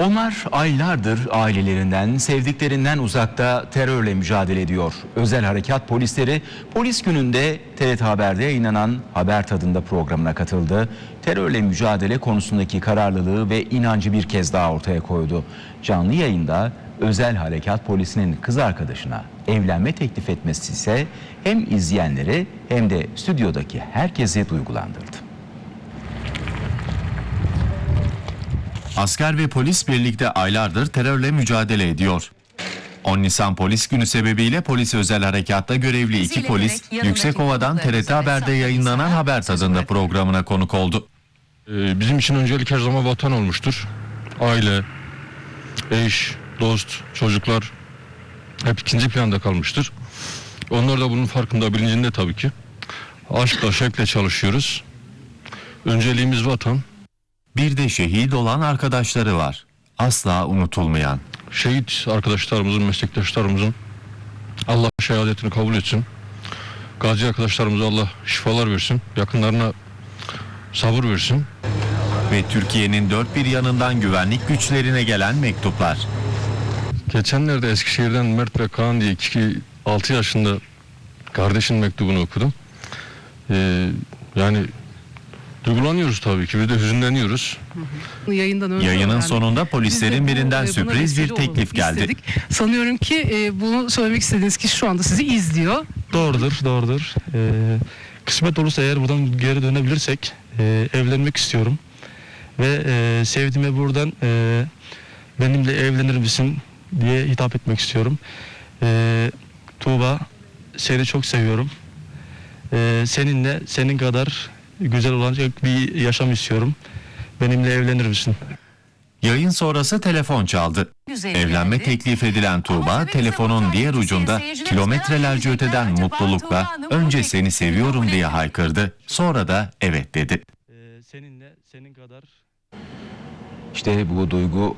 Onlar aylardır ailelerinden, sevdiklerinden uzakta terörle mücadele ediyor. Özel harekat polisleri polis gününde TRT Haber'de yayınlanan Haber Tadında programına katıldı. Terörle mücadele konusundaki kararlılığı ve inancı bir kez daha ortaya koydu. Canlı yayında özel harekat polisinin kız arkadaşına evlenme teklif etmesi ise hem izleyenleri hem de stüdyodaki herkesi duygulandırdı. Asker ve polis birlikte aylardır terörle mücadele ediyor. 10 Nisan Polis Günü sebebiyle polis özel harekatta görevli iki polis Yüksekova'dan TRT Haber'de yayınlanan Haber Tadında programına konuk oldu. Ee, Bizim için öncelik her zaman vatan olmuştur. Aile, eş, dost, çocuklar hep ikinci planda kalmıştır. Onlar da bunun farkında, bilincinde tabii ki. Aşkla, şevkle çalışıyoruz. Önceliğimiz vatan. Bir de şehit olan arkadaşları var. Asla unutulmayan. Şehit arkadaşlarımızın, meslektaşlarımızın Allah şehadetini kabul etsin. Gazi arkadaşlarımıza Allah şifalar versin. Yakınlarına sabır versin. Ve Türkiye'nin dört bir yanından güvenlik güçlerine gelen mektuplar. Geçenlerde Eskişehir'den Mert ve Kaan diye iki 6 yaşında kardeşin mektubunu okudum. Ee, yani duygulanıyoruz tabii ki. Bir de hüzünleniyoruz. Yayından önce Yayının öğrendik. sonunda Biz de polislerin bu, birinden buna sürpriz bir vesile teklif geldi. istedik. Sanıyorum ki e, bunu söylemek istediğiniz kişi şu anda sizi izliyor. Doğrudur, doğrudur. Ee, kısmet olursa eğer buradan geri dönebilirsek e, evlenmek istiyorum. Ve e, sevdiğime buradan e, benimle evlenir misin diye hitap etmek istiyorum. E, Tuğba seni çok seviyorum. E, seninle senin kadar güzel olacak bir yaşam istiyorum. Benimle evlenir misin? Yayın sonrası telefon çaldı. Güzel Evlenme geldi. teklif edilen Tuğba telefonun diğer ucunda kilometrelerce öteden mutlulukla önce seni seviyorum diye haykırdı. Sonra da evet dedi. E, seninle senin kadar İşte bu duygu